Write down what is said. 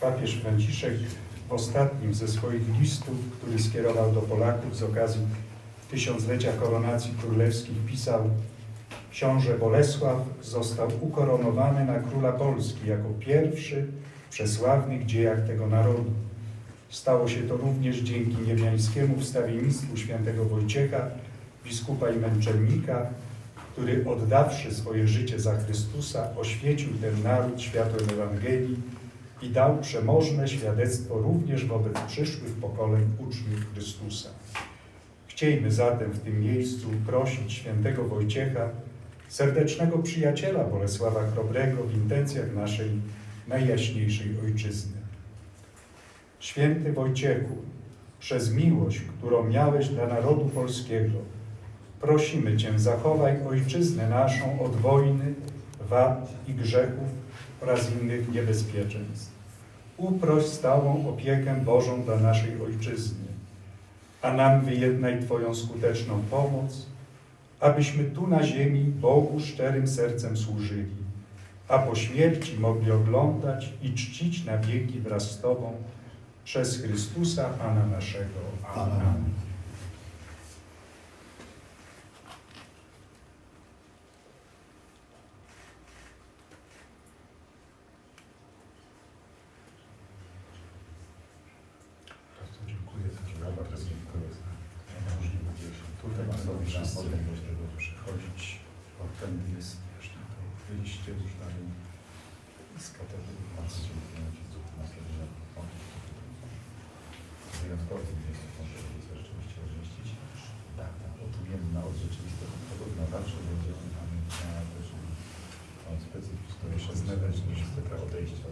Papież Franciszek w ostatnim ze swoich listów, który skierował do Polaków z okazji tysiąclecia koronacji królewskich, pisał Książę Bolesław został ukoronowany na króla Polski jako pierwszy w przesławnych dziejach tego narodu. Stało się to również dzięki niebiańskiemu wstawiennictwu świętego Wojciecha, biskupa i męczennika, który oddawszy swoje życie za Chrystusa, oświecił ten naród światłem Ewangelii i dał przemożne świadectwo również wobec przyszłych pokoleń uczniów Chrystusa. Chciejmy zatem w tym miejscu prosić świętego Wojciecha, serdecznego przyjaciela Bolesława Chrobrego w intencjach naszej najjaśniejszej Ojczyzny. Święty Wojciechu, przez miłość, którą miałeś dla narodu polskiego, prosimy Cię, zachowaj Ojczyznę naszą od wojny, wad i grzechów oraz innych niebezpieczeństw. Uproś stałą opiekę Bożą dla naszej Ojczyzny, a nam wyjednaj Twoją skuteczną pomoc, abyśmy tu na ziemi Bogu szczerym sercem służyli, a po śmierci mogli oglądać i czcić na wieki wraz z Tobą przez Chrystusa Pana naszego. Amen. Bardzo dziękuję za to. Bardzo dziękuję za możliwość, że tutaj mamy wszyscy przychodzić. Bo tędy jest no to wyjście już dalej z katedry. Bardzo dziękuję za nastawienie. Wyjątkowy miejsce może być rzeczywiście rozmieścić. Tak, tak, odmienna od rzeczywistego podobna zawsze będziemy mamy na też specyficzną jeszcze znaleźć niż te odejścia.